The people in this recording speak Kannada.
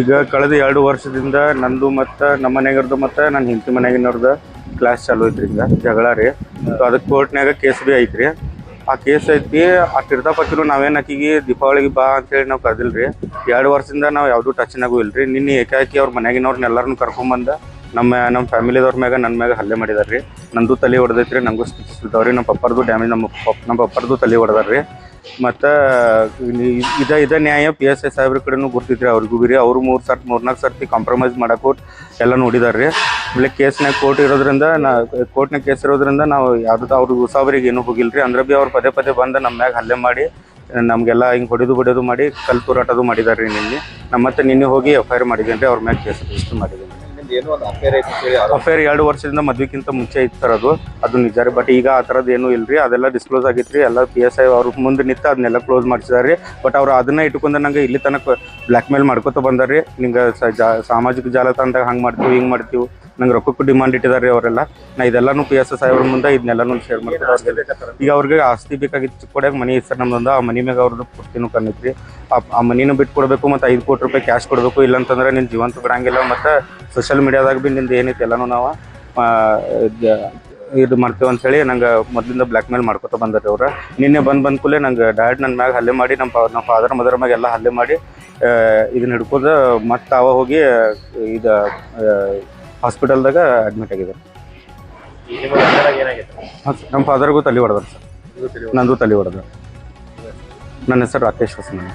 ಈಗ ಕಳೆದ ಎರಡು ವರ್ಷದಿಂದ ನಂದು ಮತ್ತು ನಮ್ಮ ಮನೆಗಿರ್ದು ಮತ್ತು ನನ್ನ ಹೆಂಡತಿ ಮನೆಗಿನವ್ರದ್ದು ಕ್ಲಾಸ್ ಚಾಲು ಐತ್ರಿ ಈಗ, ಜಗಳ ರೀ. ಸೊ ಅದಕ್ಕೆ ಕೋರ್ಟ್ನಾಗ ಕೇಸ್ ಬಿ ಐತ್ರಿ. ಆ ಕೇಸ್ ಐತಿ, ಆ ತೀರ್ಥಪತಿರು ನಾವೇನು ಆಕಿಗೆ, ದೀಪಾವಳಿಗೆ ಬಾ ಅಂತೇಳಿ ನಾವು ಕರೆದಿಲ್ರಿ. ಎರಡು ವರ್ಷದಿಂದ ನಾವು ಯಾವುದೂ ಟಚ್ನಾಗೂ ಇಲ್ರಿ. ನಿನ್ನೆ ಏಕಾಏಕಿ ಅವ್ರ ಮನೆಗಿನವ್ರನ್ನ ಎಲ್ಲರನ್ನೂ ಕರ್ಕೊಂಬಂದ ನಮ್ಮ ನಮ್ಮ ಫ್ಯಾಮಿಲಿದವ್ರ ಮ್ಯಾಗ ನನ್ನ ಮ್ಯಾಗ ಹಲ್ಲೆ ಮಾಡಿದಾರೆ ರೀ ನಂದು ತಲೆ ಹೊಡೆದೈತ್ರಿ ನಂಗೂ ಸ್ಟಿಚಸ್ ರೀ ನಮ್ಮ ಪಪ್ಪರ್ದು ಡ್ಯಾಮೇಜ್ ನಮ್ಮ ಪಪ್, ನಮ್ಮ ಪಪ್ಪರ್ದು ತಲೆ ಹೊಡೆದಾರ್ರಿ ಮತ್ತು ಇದ ಇದ ನ್ಯಾಯ ಪಿ ಎಸ್ ಐ ಸಾಹೇಬ್ರ ಕಡೆನೂ ಗುರ್ತಿದ್ರಿ ಅವ್ರಿಗೂ ರೀ ಅವ್ರು ಮೂರು ಸರ್ತಿ ಮೂರ್ನಾಲ್ಕು ಸರ್ತಿ ಕಾಂಪ್ರಮೈಸ್ ಮಾಡಕ್ಕೆ ಎಲ್ಲ ನೋಡಿದಾರೆ ರೀ ಆಮೇಲೆ ಕೇಸ್ನಾಗ ಕೋರ್ಟ್ ಇರೋದ್ರಿಂದ ನಾ ಕೋರ್ಟ್ನಾಗ ಕೇಸ್ ಇರೋದ್ರಿಂದ ನಾವು ಯಾವ್ದು ಅವ್ರಿಗೆ ಉಸಾಬರಿಗೆ ಏನೂ ರೀ ಅಂದ್ರೆ ಭೀ ಅವ್ರು ಪದೇ ಪದೇ ಬಂದು ನಮ್ಮ ಮ್ಯಾಗ ಹಲ್ಲೆ ಮಾಡಿ, ನಮಗೆಲ್ಲ ಹಿಂಗೆ ಹೊಡೆದು ಬಡಿಯೋದು ಮಾಡಿ ಕಲ್ ತೂರಾಟದು ಮಾಡಿದಾರೆ ರೀ ನಿನ್ನೆ. ನಮ್ಮ ಮತ್ತೆ ನಿನ್ನೆ ಹೋಗಿ ಎಫ್ ಐ ಆರ್ ಮಾಡಿದ್ದೇನೆ ರೀ ಅವ್ರ ಮ್ಯಾಗ ಕೇಸ್ ರಿಜಿಸ್ಟರ್ ಮಾಡಿದ್ದೀನಿ ಏನೋ ಒಂದು ಅಫೇರ್ ಐತೆ ಅಂತ ಹೇಳಿ ಎರಡು ವರ್ಷದಿಂದ ಮದ್ವಿಕ್ಕಿಂತ ಮುಂಚೆ ಇತ್ತು ಸರ್ ಅದು ಅದು ನಿಜ ರೀ ಬಟ್ ಈಗ ಆ ಥರದ್ದು ಏನೂ ಇಲ್ರಿ. ಅದೆಲ್ಲ ಡಿಸ್ಕ್ಲೋಸ್ ಆಗಿತ್ತು ರೀ ಎಲ್ಲ ಪಿ ಎಸ್ ಐ ಅವ್ರ ಮುಂದೆ ನಿಂತು ಅದನ್ನೆಲ್ಲ ಕ್ಲೋಸ್ ಮಾಡಿಸಿದಾರೆ ಬಟ್ ಅವ್ರು ಅದನ್ನ ಇಟ್ಕೊಂಡು ನಂಗೆ ಇಲ್ಲಿ ತನಕ ಬ್ಲ್ಯಾಕ್ ಮೇಲ್ ಮಾಡ್ಕೊತ ಬಂದಾರೆ ರೀ ನಿಂಗೆ ಸಾಮಾಜಿಕ ಜಾಲತಾಣದಾಗ ಹಂಗೆ ಮಾಡ್ತೀವಿ, ಹಿಂಗೆ ಮಾಡ್ತೀವಿ. ನಂಗೆ ರೊಕ್ಕಕ್ಕೂ ಡಿಮಾಂಡ್ ಇಟ್ಟಿದ್ದಾರೆ ರೀ ಅವರೆಲ್ಲ. ನಾ ಇದೆಲ್ಲಾನು ಪಿ ಎಸ್ ಎಸ್ ಅವ್ರ ಮುಂದೆ ಇದನ್ನೆಲ್ಲನೂ ಶೇರ್ ಮಾಡ್ತಾರೆ ಅವ್ರಿಗೆ. ಈಗ ಅವ್ರಿಗೆ ಆಸ್ತಿ ಬೇಕಾಗಿತ್ತು ಚಿಕ್ಕೋಡ್ಯಾಗ ಮನಿ ಸರ್ ನಮ್ದೊಂದು. ಆ ಮನಿ ಮ್ಯಾಗ ಅವ್ರದ್ದು ಪೂರ್ತಿನೂ ಕಣ್ಣಿತ್ರಿ ಆ ಆ ಮನಿನೂ ಬಿಟ್ಟು ಕೊಡಬೇಕು ಮತ್ತು ಐದು ಕೋಟಿ ರೂಪಾಯಿ ಕ್ಯಾಶ್ ಕೊಡಬೇಕು. ಇಲ್ಲಂತಂದ್ರೆ ನಿನ್ನ ಜೀವಂತ ಬಿಡಂಗಿಲ್ಲ ಮತ್ತು ಸೋಷಿಯಲ್ ಮೀಡಿಯಾದಾಗ ಭೀ ನಿಂದು ಏನೈತೆ ಎಲ್ಲನೂ ನಾವು ಇದ್- ಮಾಡ್ತೇವೆ ಅಂತೇಳಿ ನಂಗೆ ಮೊದಲಿಂದ ಬ್ಲ್ಯಾಕ್ ಮೇಲ್ ಮಾಡ್ಕೊತ ಬಂದಾರೆ ಅವ್ರು. ನಿನ್ನೆ ಬಂದು ಬಂದ ಕೂಡಲೇ ನಂಗೆ ಡ್ಯಾಡ್ ನನ್ನ ಮ್ಯಾಗ ಹಲ್ಲೆ ಮಾಡಿ ನಮ್ಮ ನಮ್ಮ ಫಾದರ್ ಮದರ್ ಮ್ಯಾಗ ಎಲ್ಲ ಹಲ್ಲೆ ಮಾಡಿ ಇದನ್ನ ಹಿಡ್ಕೊಂಡು ಮತ್ತೆ ಅವ ಹೋಗಿ ಇದು ಹಾಸ್ಪಿಟಲ್ದಾಗ ಅಡ್ಮಿಟ್ ಆಗಿದ್ದಾರೆ. ನಿಮ್ಮ ಹಾಂ ಸರ್ ನಮ್ಮ ಫಾದರ್ಗೂ ತಲೆ ಹೊಡೆದ್ರು ಸರ್. ನಂದು ತಲೆ ಹೊಡೆದ್ರು ನನ್ನ ಹೆಸರು ರಾಕೇಶ್ ಹೊಸಮನಿ.